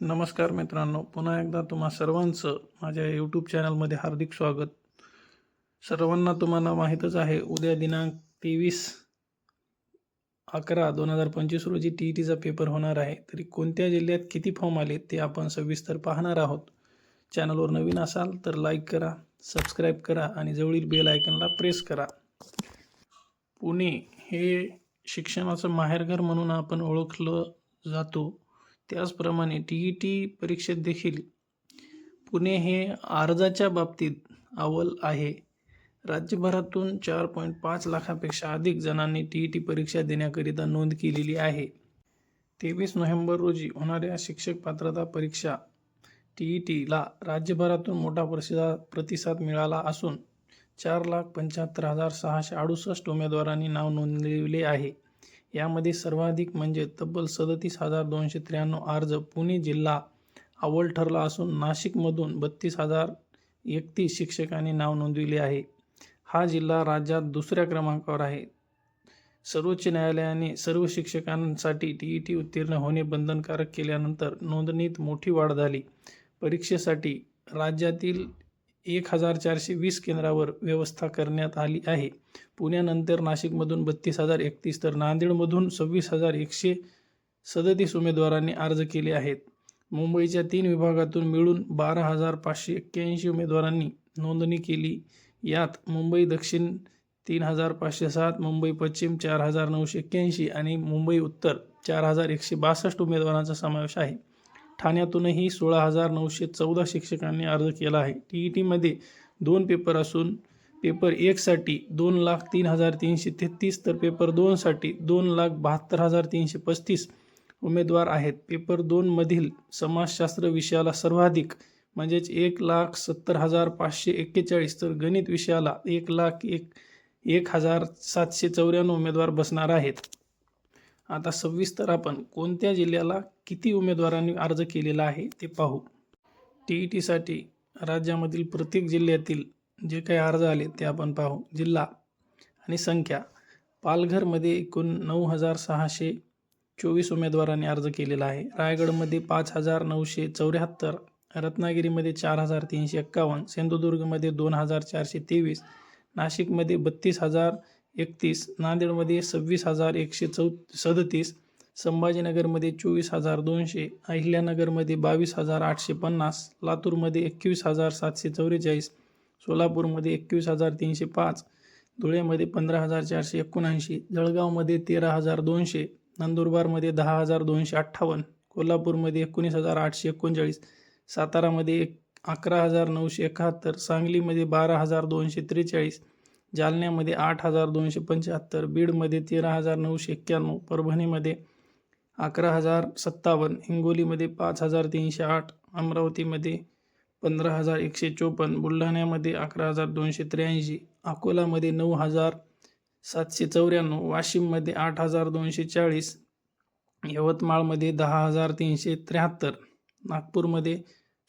नमस्कार मित्रांनो पुन्हा एकदा तुम्हा सर्वांचं माझ्या यूट्यूब चॅनलमध्ये हार्दिक स्वागत. सर्वांना तुम्हाला माहीतच आहे उद्या दिनांक तेवीस अकरा दोन हजार पंचवीस रोजी टी ई टीचा पेपर होणार आहे. तरी कोणत्या जिल्ह्यात किती फॉर्म आले ते आपण सविस्तर पाहणार आहोत. चॅनलवर नवीन असाल तर लाईक करा सबस्क्राईब करा आणि जवळील बेल आयकनला प्रेस करा. पुणे हे शिक्षणाचं माहेरघर म्हणून आपण ओळखलं जातो. त्याचप्रमाणे टी ई टी परीक्षेत देखील पुणे हे अर्जाच्या बाबतीत अव्वल आहे. राज्यभरातून चार पॉईंट पाच लाखापेक्षा अधिक जणांनी टी ई टी परीक्षा देण्याकरिता नोंद केलेली आहे. तेवीस नोव्हेंबर रोजी होणाऱ्या शिक्षक पात्रता परीक्षा टी ई टीला राज्यभरातून मोठा प्रतिसाद प्रतिसाद मिळाला असून चार लाख पंच्याहत्तर हजार सहाशे अडुसष्ट उमेदवारांनी नाव नोंदविले आहे. यामध्ये सर्वाधिक म्हणजे तब्बल सदतीस हजार दोनशे त्र्याण्णव अर्ज पुणे जिल्हा अव्वल ठरला असून नाशिकमधून बत्तीस हजार एकतीस शिक्षकांनी नाव नोंदविले आहे. हा जिल्हा राज्यात दुसऱ्या क्रमांकावर आहे. सर्वोच्च न्यायालयाने सर्व शिक्षकांसाठी टी ई टी उत्तीर्ण होणे बंधनकारक केल्यानंतर नोंदणीत मोठी वाढ झाली. परीक्षेसाठी राज्यातील एक हजार चारशे वीस केंद्रावर व्यवस्था करण्यात आली आहे. पुण्यानंतर नाशिकमधून बत्तीस हजार एकतीस तर नांदेडमधून सव्वीस हजार एकशे सदतीस उमेदवारांनी अर्ज केले आहेत. मुंबईच्या तीन विभागातून मिळून बारा हजार पाचशे एक्क्याऐंशी उमेदवारांनी नोंदणी केली. यात मुंबई दक्षिण तीन हजार पाचशे सात मुंबई पश्चिम चार हजार नऊशे एक्क्याऐंशी आणि मुंबई उत्तर चार हजार एकशे बासष्ट उमेदवारांचा समावेश आहे. ठाण्यातूनही सोळा हजार नऊशे चौदा शिक्षकांनी अर्ज केला आहे. टी ई टीमध्ये दोन पेपर असून पेपर एकसाठी दोन लाख तीन हजार तीनशे तेहतीस तर पेपर दोनसाठी दोन लाख बहात्तर हजार तीनशे पस्तीस उमेदवार आहेत. पेपर दोनमधील समाजशास्त्र विषयाला सर्वाधिक म्हणजेच एक लाख सत्तर हजार पाचशे एक्केचाळीस तर गणित विषयाला एक लाख एक एक हजार सातशे चौऱ्याण्णव उमेदवार बसणार आहेत. आता सविस्तर आपण कोणत्या जिल्ह्याला किती उमेदवारांनी अर्ज केलेला आहे ते पाहू. टी ई टीसाठी राज्यामधील प्रत्येक जिल्ह्यातील जे काही अर्ज आले ते आपण पाहू. जिल्हा आणि संख्या. पालघरमध्ये एकूण नऊ हजार सहाशे चोवीस उमेदवारांनी अर्ज केलेला आहे. रायगडमध्ये पाच हजार नऊशे चौऱ्याहत्तर रत्नागिरीमध्ये चार हजार तीनशे एक्कावन्न सिंधुदुर्गमध्ये दोन हजार चारशे तेवीस नाशिकमध्ये बत्तीस हजार एकतीस नांदेडमध्ये सव्वीस हजार एकशे चौ सदतीस संभाजीनगरमध्ये चोवीस हजार दोनशे अहिल्यानगरमध्ये बावीस हजार आठशे पन्नास लातूरमध्ये एकवीस हजार सातशे चौवेचाळीस सोलापूरमध्ये एकवीस हजार तीनशे पाच धुळेमध्ये पंधरा हजार चारशे एकोणऐंशी जळगावमध्ये तेरा हजार दोनशे नंदुरबारमध्ये दहा हजार दोनशे अठ्ठावन्न कोल्हापूरमध्ये एकोणीस हजार आठशे एकोणचाळीस सातारामध्ये एक अकरा हजार नऊशे एकाहत्तर सांगलीमध्ये बारा हजार दोनशे त्रेचाळीस जालन्यामध्ये आठ हजार दोनशे पंच्याहत्तर बीडमध्ये तेरा हजार नऊशे एक्क्याण्णव परभणीमध्ये अकरा हजार सत्तावन्न हिंगोलीमध्ये पाच हजार तीनशे आठ अमरावतीमध्ये पंधरा हजार एकशे चोपन्न बुलढाण्यामध्ये अकरा हजार दोनशे त्र्याऐंशी अकोलामध्ये नऊ हजार सातशे चौऱ्याण्णव वाशिममध्ये आठ हजार दोनशे चाळीस यवतमाळमध्ये दहा हजार तीनशे त्र्याहत्तर नागपूरमध्ये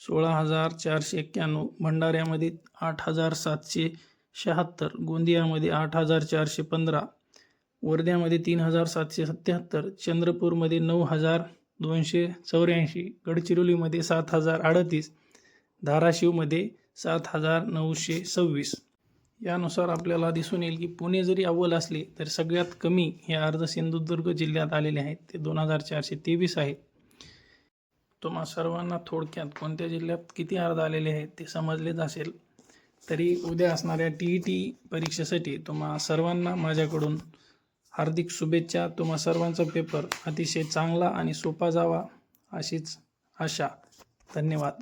सोळा हजार चारशे एक्क्याण्णव भंडाऱ्यामध्ये आठ हजार सातशे शहात्तर गोंदियामध्ये आठ हजार चारशे पंधरा वर्ध्यामध्ये तीन हजार सातशे सत्त्याहत्तर चंद्रपूरमध्ये नऊ हजार दोनशे चौऱ्याऐंशी गडचिरोलीमध्ये सात हजार अडतीस धाराशिवमध्ये सात हजार नऊशे सव्वीस. यानुसार आपल्याला दिसून येईल की पुणे जरी अव्वल असले तर सगळ्यात कमी हे अर्ध सिंधुदुर्ग जिल्ह्यात आलेले आहेत. ते दोन हजार चारशे तेवीस आहेत तुम्हा सर्वांना थोडक्यात कोणत्या जिल्ह्यात किती अर्ज आलेले आहेत ते समजलेच असेल. तरी उद्या असणाऱ्या टी ई टी परीक्षेसाठी तुम्हा सर्वांना माझ्याकडून हार्दिक शुभेच्छा. तुम्हा सर्वांचा पेपर अतिशय चांगला आणि सोपा जावा अशीच आशा. धन्यवाद.